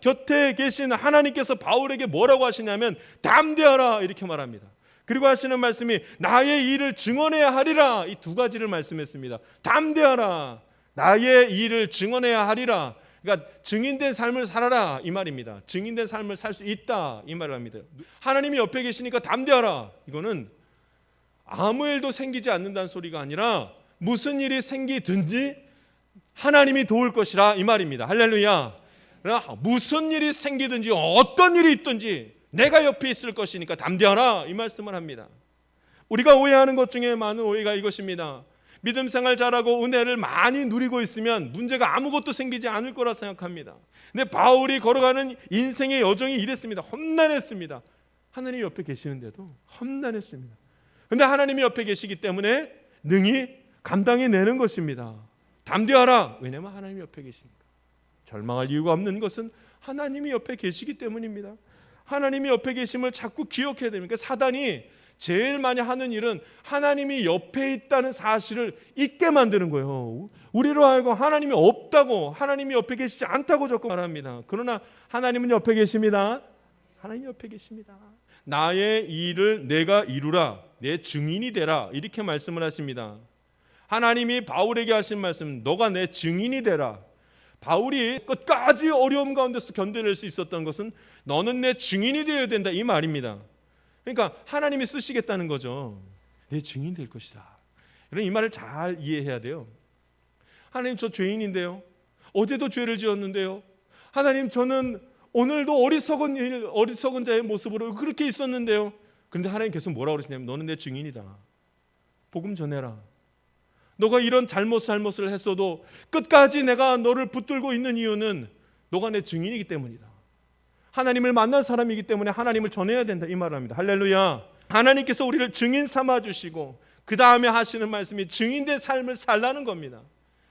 곁에 계신 하나님께서 바울에게 뭐라고 하시냐면 담대하라 이렇게 말합니다. 그리고 하시는 말씀이 나의 일을 증언해야 하리라 이 두 가지를 말씀했습니다. 담대하라 나의 일을 증언해야 하리라. 그러니까 증인된 삶을 살아라 이 말입니다. 증인된 삶을 살 수 있다 이 말을 합니다. 하나님이 옆에 계시니까 담대하라. 이거는 아무 일도 생기지 않는다는 소리가 아니라 무슨 일이 생기든지 하나님이 도울 것이라 이 말입니다. 할렐루야. 무슨 일이 생기든지 어떤 일이 있든지 내가 옆에 있을 것이니까 담대하라 이 말씀을 합니다. 우리가 오해하는 것 중에 많은 오해가 이것입니다. 믿음 생활 잘하고 은혜를 많이 누리고 있으면 문제가 아무것도 생기지 않을 거라 생각합니다. 근데 바울이 걸어가는 인생의 여정이 이랬습니다. 험난했습니다. 하나님 옆에 계시는데도 험난했습니다. 근데 하나님이 옆에 계시기 때문에 능히 감당해 내는 것입니다. 담대하라. 왜냐하면 하나님이 옆에 계시니까. 절망할 이유가 없는 것은 하나님이 옆에 계시기 때문입니다. 하나님이 옆에 계심을 자꾸 기억해야 됩니다. 사단이 제일 많이 하는 일은 하나님이 옆에 있다는 사실을 잊게 만드는 거예요. 우리로 하여금 하나님이 없다고, 하나님이 옆에 계시지 않다고 자꾸 말합니다. 그러나 하나님은 옆에 계십니다. 하나님 옆에 계십니다. 나의 일을 내가 이루라, 내 증인이 되라 이렇게 말씀을 하십니다. 하나님이 바울에게 하신 말씀, 너가 내 증인이 되라. 바울이 끝까지 어려움 가운데서 견뎌낼 수 있었던 것은 너는 내 증인이 되어야 된다 이 말입니다. 그러니까 하나님이 쓰시겠다는 거죠. 내 증인 될 것이다. 이런 이 말을 잘 이해해야 돼요. 하나님 저 죄인인데요. 어제도 죄를 지었는데요. 하나님 저는 오늘도 어리석은 일, 어리석은 자의 모습으로 그렇게 있었는데요. 그런데 하나님 계속 뭐라고 그러시냐면 너는 내 증인이다. 복음 전해라. 너가 이런 잘못 잘못을 했어도 끝까지 내가 너를 붙들고 있는 이유는 너가 내 증인이기 때문이다. 하나님을 만난 사람이기 때문에 하나님을 전해야 된다 이 말을 합니다. 할렐루야. 하나님께서 우리를 증인 삼아 주시고 그 다음에 하시는 말씀이 증인된 삶을 살라는 겁니다.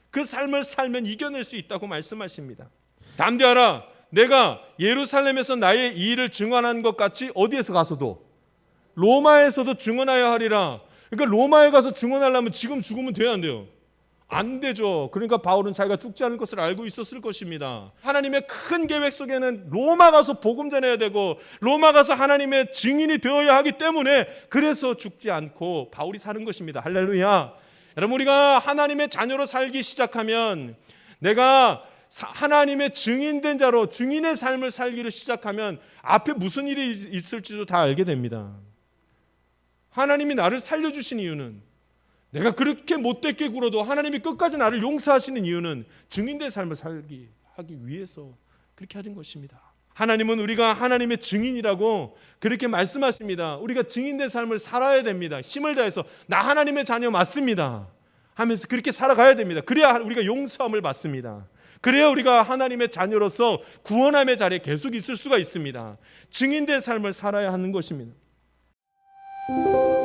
그 삶을 살면 이겨낼 수 있다고 말씀하십니다. 담대하라. 내가 예루살렘에서 나의 이 일을 증언한 것 같이 어디에서 가서도 로마에서도 증언하여 하리라. 그러니까 로마에 가서 증언하려면 지금 죽으면 돼야 안 돼요. 안 되죠. 그러니까 바울은 자기가 죽지 않을 것을 알고 있었을 것입니다. 하나님의 큰 계획 속에는 로마 가서 복음 전해야 되고 로마 가서 하나님의 증인이 되어야 하기 때문에 그래서 죽지 않고 바울이 사는 것입니다. 할렐루야. 여러분 우리가 하나님의 자녀로 살기 시작하면 내가 하나님의 증인된 자로 증인의 삶을 살기를 시작하면 앞에 무슨 일이 있을지도 다 알게 됩니다. 하나님이 나를 살려주신 이유는 내가 그렇게 못되게 굴어도 하나님이 끝까지 나를 용서하시는 이유는 증인된 삶을 살기 하기 위해서 그렇게 하는 것입니다. 하나님은 우리가 하나님의 증인이라고 그렇게 말씀하십니다. 우리가 증인된 삶을 살아야 됩니다. 힘을 다해서 나 하나님의 자녀 맞습니다. 하면서 그렇게 살아가야 됩니다. 그래야 우리가 용서함을 받습니다. 그래야 우리가 하나님의 자녀로서 구원함의 자리에 계속 있을 수가 있습니다. 증인된 삶을 살아야 하는 것입니다. you